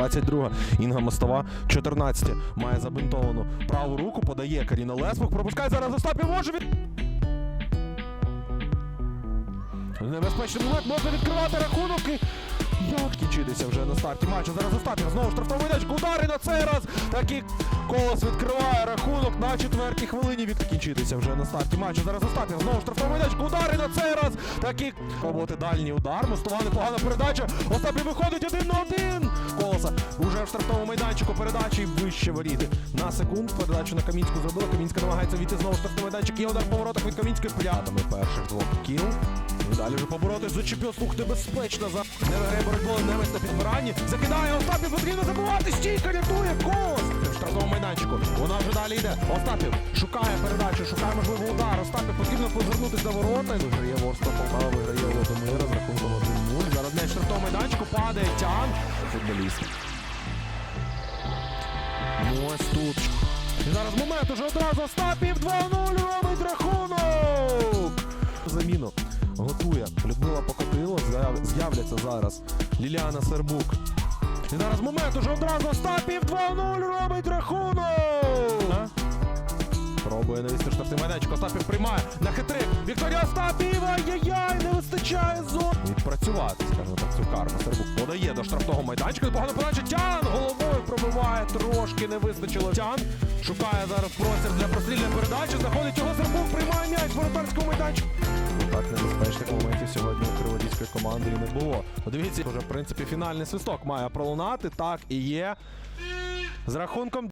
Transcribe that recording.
Двадцять друга. Інга Мостова, 14 має забинтовану праву руку, подає Каріна Лесбух, пропускає зараз Остапів. Може від... Небезпечний момент, можна відкривати рахунок і... Як кінчитися вже на старті матчу? Зараз Остапів знову штрафовий м'яч, удар і на цей раз таки колос відкриває рахунок на четвертій хвилині відкінчитися вже на старті матчу. Зараз Остапів знову штрафовий м'яч, удар і на цей раз таки роботи дальній удар. Мостова непогана передача. Остапів виходить один на один. Колоса уже в штрафному майданчику передачі вище воріти. На секунду передачу на Камінську зробила. Камінська намагається війти знову штрафний майданчик. Є удар по воротах від Камінської п'ятами перших двох кіл. Далі вже поборотись за чемпіон. Слух небезпечно за не виграє боротьбу Немець на підбиранні. Закидає Остапів, потрібно забувати. Стійка рятує колос. В штрафному майданчику. Вона вже далі йде. Остапів шукає передачу, шукає можливо удар. Остапів потрібно позирнутися на ворота. Виграє Ворскла Полтава, виграє Володимира з рахунком 1-0. Зараз м'яч в штрафному майданчику падає Тян. Футболіст. Ну ось тут. І зараз момент уже одразу Остапів 2-0 робить рахунок. З'являться зараз Ліліана Сербук. І зараз момент уже одразу Остапів 2-0 робить рахунок. Пробує навісти штрафний майданчик. Остапів приймає на хитрик. Вікторія Остапів! Ай-яй-яй! Не вистачає зон. Відпрацювати, скажімо так, цю карму. Сербук подає до штрафного майданчика. Непогано подача. Тян головою пробиває. Трошки не вистачило. Тян шукає зараз простір для прострільної передачі. Знаходить його Сербук, приймає м'яч в воротарському майданчику. Команди і не було. Подивіться, вже в принципі фінальний свисток має пролунати. Так і є. З рахунком